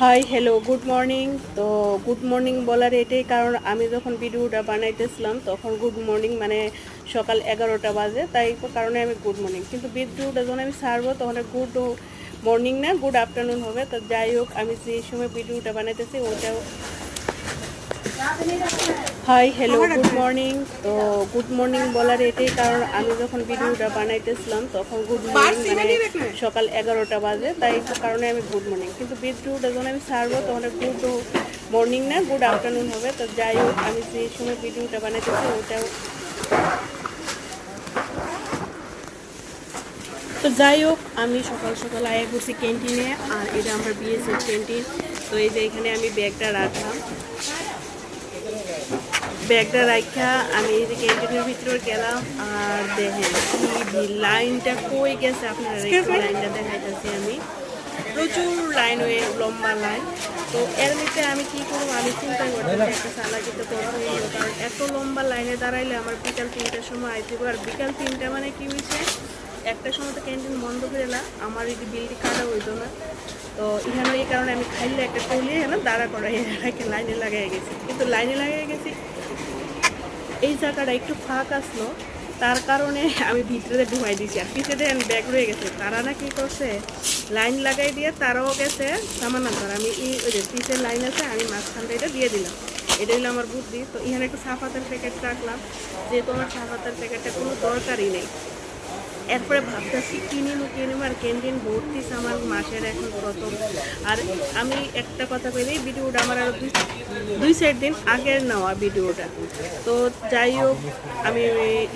High hello good morning তো good morning বলার এটাই কারণ, আমি যখন ভিডিওটা বানাইতেছিলাম, তখন গুড মর্নিং মানে সকাল এগারোটা বাজে, তাই কারণে আমি গুড মর্নিং কিন্তু ভিডিওটা যখন আমি ছাড়বো তখন গুড মর্নিং না গুড আফটারনুন হবে। তো যাই হোক, আমি যে সময় ভিডিওটা বানাইতেছি, ওটাও হাই হ্যালো গুড মর্নিং তো গুড মর্নিং বলার এটাই কারণ আমি যখন ভিডিওটা বানাইতেছিলাম তখন গুড মর্নিং মানে সকাল এগারোটা বাজে তাই কারণে আমি গুড মর্নিং কিন্তু ভিডিওটা যখন আমি ছাড়বো তখন গুড মর্নিং না গুড আফটারনুন হবে। তো যাই হোক আমি যে সময় ভিডিওটা বানাইতেছি ওটাও তো যাই হোক আমি সকাল সকাল আয়া করছি ক্যান্টিনে আর এটা আমার বিএসএফ ক্যান্টিন। তো এই যে এখানে আমি ব্যাগটা রাখলাম। ব্যাগটা রাখা আমি এই যে ক্যান্টিনের ভিতরে গেলাম আর দেখেন কি লাইনটা কই গেছে? আপনারা লাইনটা দেখাইতেছি আমি। প্রচুর লাইন হয়ে লম্বা লাইন। তো এর মধ্যে আমি কি করব? আমি চিন্তা করতেছি একটা করব কারণ এত লম্বা লাইনে দাঁড়াইলে আমার বিকাল তিনটার সময় আইতে। আর বিকাল তিনটা মানে কি হয়েছে? একটা সময় তো ক্যান্টিন বন্ধ করে এলাম আমার এই বিলটি কাটা হইতো না। তো এখানে এই কারণে আমি খাইলে একটা টলিয়ে না দাঁড়া করাই লাইনে লাগাই গেছি। কিন্তু লাইনে লাগাই গেছি এই জায়গাটা একটু ফাঁক আসলো। তার কারণে আমি ভিতরে ঢুকাই দিয়েছি আর পিছিয়ে দেন ব্যাগ রয়ে গেছে। তারা না কি করছে? লাইন লাগাই দিয়ে তারাও গেছে সামানান্তর। আমি এই পিছের লাইন আছে, আমি মাঝখানটা এটা দিয়ে দিলাম। এটা হলো আমার বুদ্ধি। তো এখানে একটু সাফাতের প্যাকেট রাখলাম। যেহেতু আমার সাফাতের প্যাকেটটা কোনো দরকারই নেই। এরপরে ভাবতেছি কিনে কিনে নিব আর ক্যান্টিন ভর্তি আমার মাসের এখন প্রথম। আর আমি একটা কথা বলি ভিডিওটা আমার আরও দুই দুই চার দিন আগের নেওয়া ভিডিওটা। তো যাই হোক, আমি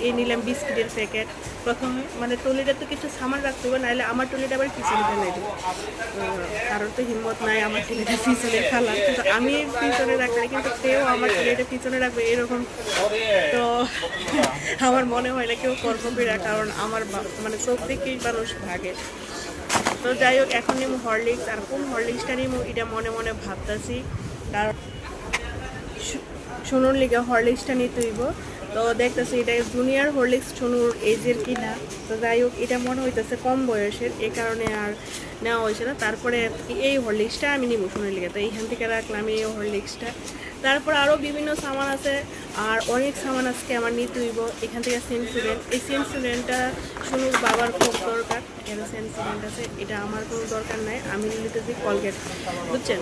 এই নিলাম বিস্কিটের প্যাকেট। প্রথমে মানে টলিটা তো কিছু সামান রাখতে হবে, নাহলে আমার টলিটা আবার পিছনে দিই কারোর তো হিম্মত নাই আমার টলিটা পিছনে ফেলার। কিন্তু আমি পিছনে রাখলে কিন্তু কেউ আমার টলিটা পিছনে রাখবে এরকম। তো আমার মনে হয় না কেউ কর্ম করে কারণ আমার বা- চোখ দেখেই মানুষ ভাগে। তো যাই হোক, এখন নিম হরলিক্স, আর কোন হরলিক্সটা নিম, এটা মনে মনে ভাবতেছি। কারণ শুনুন লিগে হরলিক্সটা নিয়ে তো দেখতেছি এটা জুনিয়র হরলিক্স সোনুর এজের কিনা। তো যাই হোক, এটা মনে হইতেছে কম বয়সের এই কারণে আর নেওয়া হয়েছে না। তারপরে এই হরলিক্সটা আমি নিব সোনুর লিখে তো এইখান থেকে রাখলাম এই হরলিক্সটা তারপর আরও বিভিন্ন সামান আছে, আর অনেক সামান আজকে আমার নিতে হইব। এখান থেকে সেন্সিডেন্ট এই সেন্সিডেন্টটা সোনুর বাবার খুব দরকার। এখানে সেন্সিডেন্ট আছে, এটা আমার কোনো দরকার নাই। আমি নিতেছি কলগেট বুঝছেন?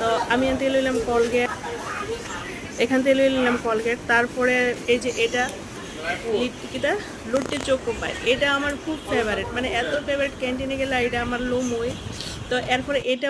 তো আমি এখান থেকে নিলাম কলগেট এখান থেকে নিলাম কলগেট। তারপরে এই যে এটা লিপটিকিটা লুট্টি চোখো পাই। এটা আমার খুব ফেভারেট মানে এত ফেভারেট ক্যান্টিনে গেলে এটা আমার লোমই। তো এরপরে এটা